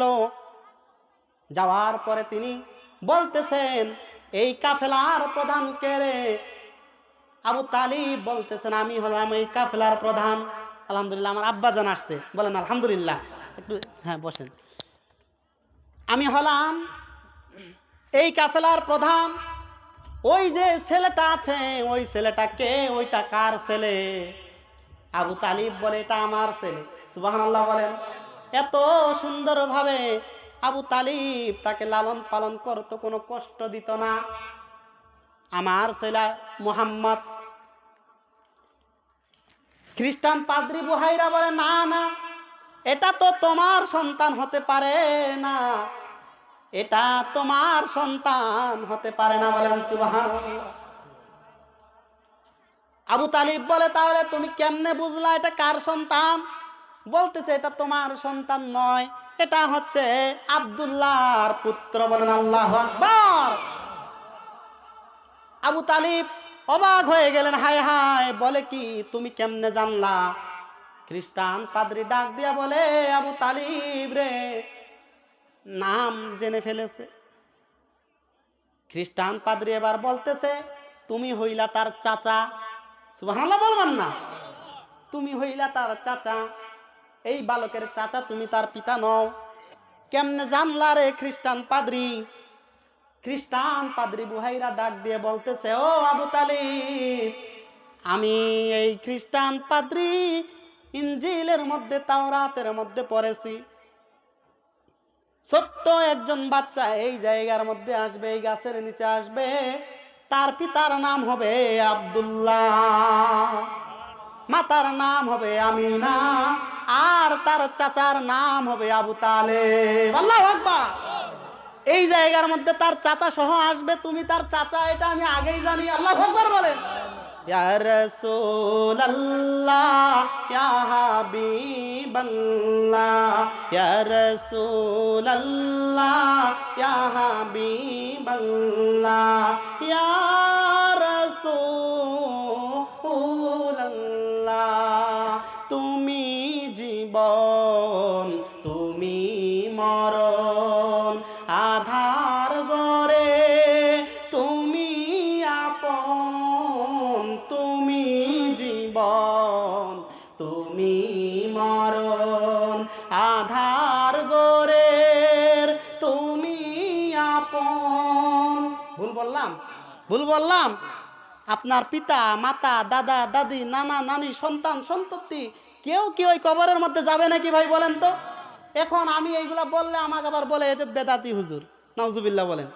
গেল। যাওয়ার পরে তিনি বলতেছেন, এই কাফেলার প্রধান কে রে? আবু তালিব বলতেছেন, আমি হলাম এই কাফেলার প্রধান। আলহামদুলিল্লাহ, আমার আব্বা জান আসছে। বলেন, আলহামদুলিল্লাহ। একটু হ্যাঁ বসেন। আমি হলাম এই কাফেলার প্রধান। ওই যে ছেলেটা আছে, ওই ছেলেটা কে? ওইটা কার ছেলে? আবু তালিব বলে, এটা আমার ছেলে। আল্লাহ বলেন। এত সুন্দরভাবে আবু তালিব তাকে লালন পালন করতো, কোনো কষ্ট দিত না। আমার ছেলে মুহাম্মদ। খ্রিস্টান পাদ্রি বুহাইরা বলে, না না, এটা তো তোমার সন্তান হতে পারে না। এটা তোমার সন্তান হতে পারে না। বলেন আবু তালিব বলে, তাহলে তুমি কেমনে বুঝলা এটা কার সন্তান? বলতেছে, এটা তোমার সন্তান নয়, এটা হচ্ছে আবদুল্লাহর পুত্র। বলেন, আল্লাহ আকবার। আবু তালিব অবাক হয়ে গেলেন, হায় হায়, বলে কি, তুমি কেমনে জানলা? খ্রিস্টান পাদ্রি ডাক দিয়া বলে, আবু তালিব রে, নাম জেনে ফেলেছে। খ্রিস্টান পাদ্রি এবার বলতেছে, তুমি হইলা তার চাচা। সুবহানাল্লাহ বলবেন না, তুমি হইলা তার চাচা। এই বালকের চাচা, তুমি তার পিতা নও। কেমনে জানলা রে খ্রিস্টান পাদ্রি? খ্রিস্টান পাদ্রি বুহাইরা ডাক দিয়ে বলতেছে, ও আবু তালিব, আমি এই খ্রিস্টান পাদ্রি ইঞ্জিলের মধ্যে, তাওরাতের মধ্যে পড়েছি। ছোট্ট একজন বাচ্চা এই জায়গার মধ্যে আসবে, এই গাছের নিচে আসবে। তার পিতার নাম হবে আব্দুল্লাহ, মাতার নাম হবে আমিনা। আর তার চাচার নাম হবে আবু তালেব। আল্লাহু এই জায়গার মধ্যে তার চাচা সহ আসবে, তুমি তার চাচা, এটা আমি আগেই জানি। আল্লাহ আকবার বলেন। ইয়া রাসূলুল্লাহ, ইয়া হাবিবাল্লাহ মরণ। আধার গরের তুমি আপন। ভুল বললাম? ভুল বললাম? আপনার পিতা, মাতা, দাদা, দাদি, নানা, নানি, সন্তান, সন্ততি, কেউ কি ওই কবরের মধ্যে যাবে নাকি ভাই বলেন তো? এখন আমি এইগুলা বললে আমাকে আবার বলে এটা বেদাতি হুজুর। নাউজুবিল্লাহ বলেন।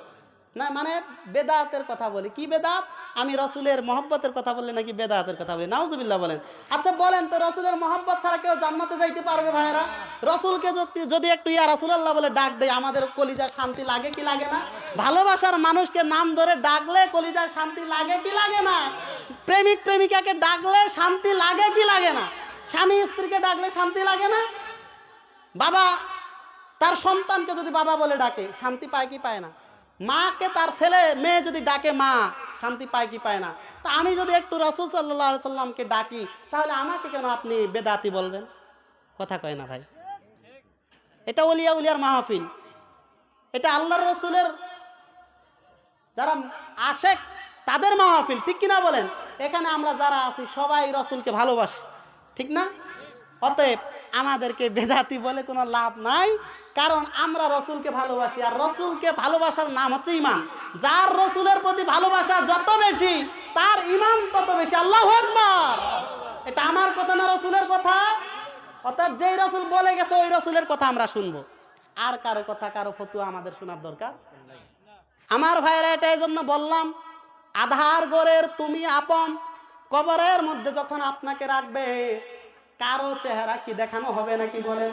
না মানে বেদাতের কথা বলি। কি বেদাত? আমি রসুলের মহব্বতের কথা বললে নাকি বেদাতের কথা বলি? নাউজুবিল্লাহ বলেন। আচ্ছা বলেন তো রসুলের মহব্বত ছাড়া কেউ জান্নাতে যাইতে পারবে ভাইয়েরা? রসুলকে যদি- একটু ইয়া রাসুলাল্লাহ বলে ডাক দেয়, আমাদের কলিজার শান্তি লাগে কি লাগে না? ভালোবাসার মানুষকে নাম ধরে ডাকলে কলিজার শান্তি লাগে কি লাগে না? প্রেমিক প্রেমিকাকে ডাকলে শান্তি লাগে কি লাগে না? স্বামী স্ত্রীকে ডাকলে শান্তি লাগে না? বাবা, তার সন্তানকে যদি বাবা বলে ডাকে, শান্তি পায় কি পায় না? মাকে তার ছেলে, মেয়ে যদি ডাকে, মা, শান্তি পায় কি পায় না? তা আমি যদি একটু রসুল সাল্লাহ সাল্লামকে ডাকি, তাহলে আমাকে কেন আপনি বেদাতি বলবেন? কথা কয় না ভাই। এটা উলিয়া উলিয়ার মাহফিল। এটা আল্লাহর রসুলের যারা আশেক, তাদের মাহফিল, ঠিক কিনা বলেন? এখানে আমরা যারা আছি, সবাই রসুলকে ভালোবাসি, ঠিক না? অতএব আমাদেরকে বেদাতি বলে কোনো লাভ নাই। কারণ আমরা রসুলকে ভালোবাসি, আর রসুলকে ভালোবাসার নাম হচ্ছে ইমান যার রসুলের প্রতি ভালোবাসা যত বেশি, তার ইমান তত বেশি। আল্লাহ আকবার! এটা আমার কথা না রসুলের কথা? অতএব যেই রসুল বলে গেছে, ওই রসুলের কথা আমরা শুনব। আর কারও কথা, কারও ফতুয়া আমাদের শোনার দরকার? আমার ভাইয়েরা, এটা এই জন্য বললাম, আধার গড়ের তুমি আপন, কবরের মধ্যে যখন আপনাকে রাখবে কারও চেহারা কি দেখানো হবে নাকি বলেন?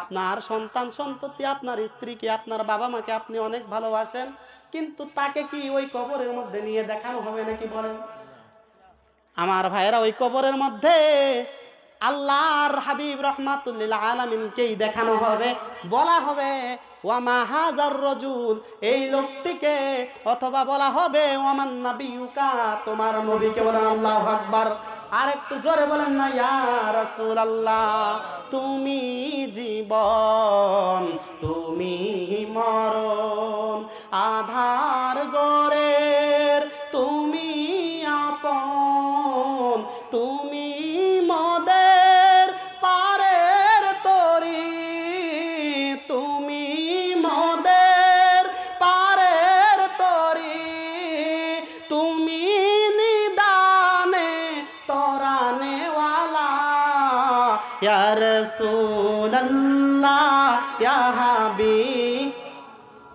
আপনার সন্তান সন্ততি, আপনার স্ত্রীকে, আপনার বাবা মাকে আপনি অনেক ভালোবাসেন, কিন্তু তাকে কি ওই কবরের মধ্যে নিয়ে দেখানো হবে নাকি বলেন? আমার ভাইয়েরা, ওই কবরের মধ্যে আল্লাহর হাবিব রহমাতুল্লিল আলমিনকেই দেখানো হবে, বলা হবে, ওয়ামা হাজার রজুল এই লোকটিকে, অথবা বলা হবে, ওয়ামান তোমার নবীকে বলেন আল্লাহ আকবার। আর একটু জোরে বলেন না ইয়ার আল্লাহ তুমি জীবন তুমি মরণ আধার গরের তুমি ইয়া রাসূলুল্লাহ, ইয়া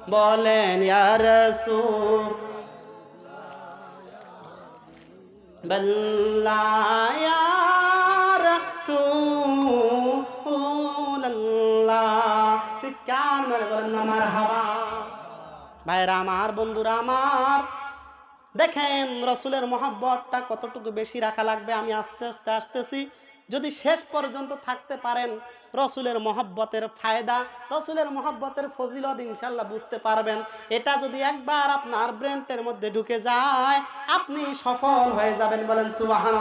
বলেন ইয়া রাসূল। বল্লা ইয়া রাসূলুল্লাহ চিৎকার মেরে বলেন না, মারহাবা। ভাইরা আমার, বন্ধুরা আমার, দেখেন রসুলের মহাব্বতটা কতটুকু বেশি রাখা লাগবে? আমি আস্তে আস্তে আসতেছি। যদি শেষ পর্যন্ত থাকতে পারেন, রসুলের মহব্বতের ফায়দা, রসুলের মহব্বতের ফজিলত ইনশাল্লাহ বুঝতে পারবেন। এটা যদি একবার আপনার ব্রেনটের মধ্যে ঢুকে যায়, আপনি সফল হয়ে যাবেন বলেন সুবাহান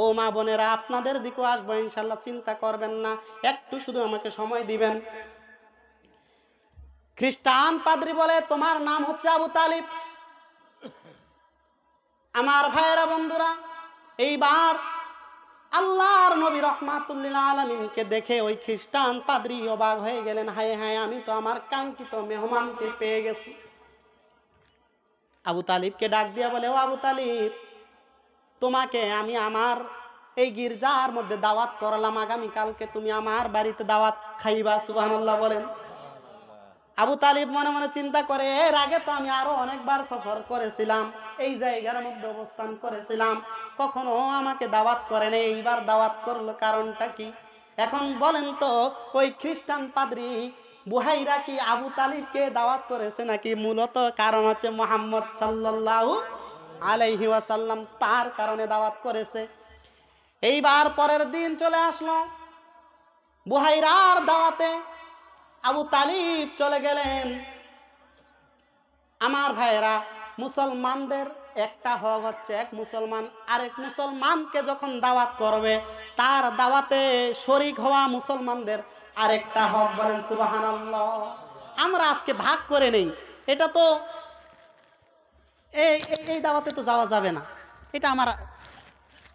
ও মা বোনেরা, আপনাদের দিকেও আসব ইনশাল্লাহ, চিন্তা করবেন না, একটু শুধু আমাকে সময় দিবেন। খ্রিস্টান পাদ্রি বলে, তোমার নাম হচ্ছে আবু তালিব। আমার ভাইয়েরা বন্ধুরা, এইবার আল্লাহর নবী রহমাতুল্লিল আলমিনকে দেখে ওই খ্রিস্টান পাদ্রি অবাক হয়ে গেলেন, হায় হায়, আমি তো আমার কাঙ্ক্ষিত মেহমানকে পেয়ে গেছি। আবু তালিবকে ডাক দিয়া বলে, ও আবু তালিব, তোমাকে আমি আমার এই গির্জার মধ্যে দাওয়াত করলাম, আগামীকালকে তুমি আমার বাড়িতে দাওয়াত খাইবা, সুবহানাল্লাহ বলেন। আবু তালিব মনে মনে চিন্তা করে, এর আগে তো আমি আরও অনেকবার সফর করেছিলাম, এই জায়গার মধ্যে অবস্থান করেছিলাম কখনো আমাকে দাওয়াত করে এইবার দাওয়াত করল কারণটা কি? এখন বলেন তো, ওই খ্রিস্টান পাদ্রি বুহাইরা কি আবু তালিবকে দাওয়াত করেছে নাকি? মূলত কারণ হচ্ছে মোহাম্মদ সাল্লাল্লাহু আলাইহি ওয়াসাল্লাম তার কারণে দাওয়াত করেছে। এইবার পরের দিন চলে আসলো। বুহাইরার দাওয়াতে আবু তালিব চলে গেলেন। আমার ভাইয়েরা, মুসলমানদের একটা হক হচ্ছে এক মুসলমান, আরেক মুসলমানকে যখন দাওয়াত করবে, তার দাওয়াতে শরিক হওয়া মুসলমানদের আরেকটা হক বলেন সুবাহান আমরা আজকে ভাগ করে নেই। এটা তো এই, এই- দাওয়াতে তো যাওয়া যাবে না। এটা আমার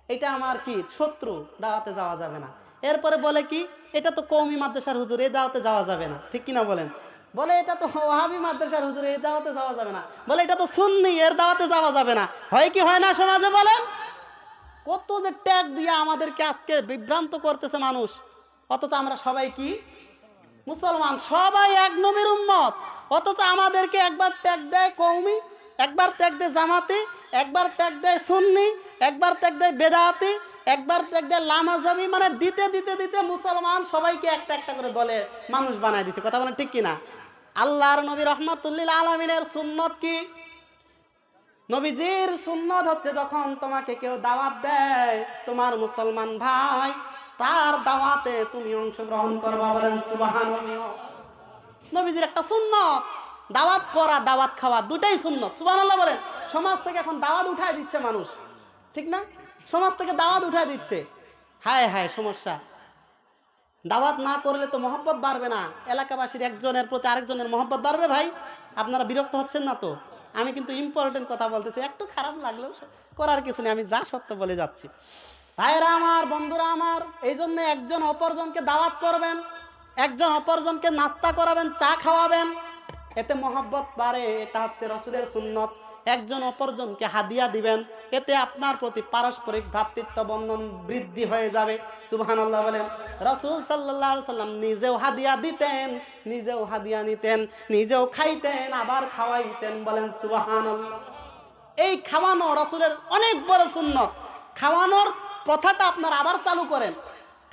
এটা আমার কি? শত্রু দাওয়াতে যাওয়া যাবে না। এরপরে বলে কি, এটা তো কৌমি মাদ্রাসার হুজুর, এই দাওয়াতে যাওয়া যাবে না। ঠিক কিনা বলেন? বলে, এটা তো ওহাবি মাদ্রাসার হুজুর এই দাওয়াতে যাওয়া যাবে না। বলে, এটা তো সুন্নি, এর দাওয়াতে যাওয়া যাবে না। হয় কি, হয় না সমাজে বলেন? কত যে ট্যাগ দিয়ে আমাদেরকে আজকে বিভ্রান্ত করতেছে মানুষ। অথচ আমরা সবাই কি? মুসলমান, সবাই এক নবীর উম্মত। অথচ আমাদেরকে একবার ত্যাগ দেয় কৌমি, একবার ত্যাগ দেয় জামাতি, একবার ত্যাগ দেয় সুন্নি, একবার ত্যাগ দেয় বেদাতি, একবার ত্যাগ দেয় লামাজাবি মানে দিতে দিতে দিতে মুসলমান সবাইকে একটা একটা করে দলে মানুষ বানায় দিছে। কথা বলেন ঠিক কিনা? আল্লাহর নবী রহমতুল্লিল আলমিনের সুন্নত কি? নবীজির সুন্নত হচ্ছে যখন তোমাকে কেউ দাওয়াত দেয়, তোমার মুসলমান ভাই, তার দাওয়াতে তুমি অংশগ্রহণ করবা বলেন নবীজির একটা সুন্নত, দাওয়াত করা, দাওয়াত খাওয়া, দুটাই সুন্নত। সুবহানাল্লাহ বলেন, সমাজ থেকে এখন দাওয়াত উঠায় দিচ্ছে মানুষ, ঠিক না? সমাজ থেকে দাওয়াত উঠায় দিচ্ছে। হায় হায়, সমস্যা। দাওয়াত না করলে তো মহব্বত বাড়বে না। এলাকাবাসীর একজনের প্রতি আরেকজনের মহব্বত বাড়বে ভাই। আপনারা বিরক্ত হচ্ছেন না তো? আমি কিন্তু ইম্পর্টেন্ট কথা বলতেছি। একটু খারাপ লাগলেও করার কিছু নেই। আমি যা সত্য বলে যাচ্ছি। ভাইরা আমার, বন্ধুরা আমার, এই জন্য একজন অপরজনকে দাওয়াত করবেন, একজন অপরজনকে নাস্তা করাবেন, চা খাওয়াবেন। এতে মহব্বত বাড়ে। এটা হচ্ছে রসুলের সুন্নত। একজন অপরজনকে হাদিয়া দিবেন। এতে আপনার প্রতি পারস্পরিক ভ্রাতৃত্ব বন্ধন বৃদ্ধি হয়ে যাবে। সুবহানাল্লাহ বলেন। রসুল সাল্লাহ সাল্লাম নিজেও হাদিয়া দিতেন, নিজেও হাদিয়া নিতেন, নিজেও খাইতেন, আবার খাওয়াইতেন, বলেন সুবাহান এই খাওয়ানো রসুলের অনেক বড় সুন্নত। খাওয়ানোর প্রথাটা আপনার আবার চালু করেন।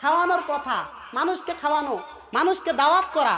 খাওয়ানোর প্রথা, মানুষকে খাওয়ানো, মানুষকে দাওয়াত করা